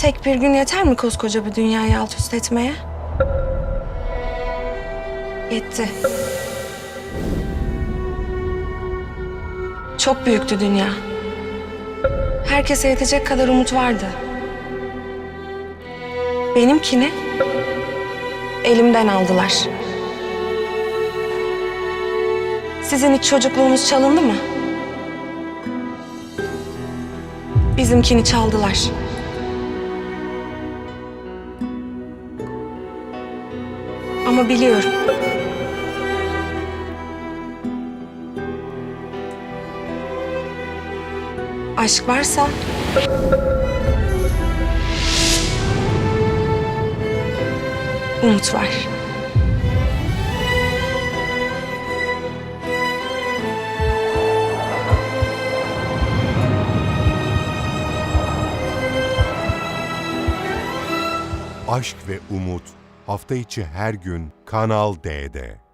Tek bir gün yeter mi koskoca bir dünyayı alt üst etmeye? Yetti. Çok büyüktü dünya. Herkese yetecek kadar umut vardı. Benimkini elimden aldılar. Sizin hiç çocukluğunuz çalındı mı? Bizimkini çaldılar. Ama biliyorum. Aşk varsa umut var. Aşk ve Umut hafta içi her gün Kanal D'de.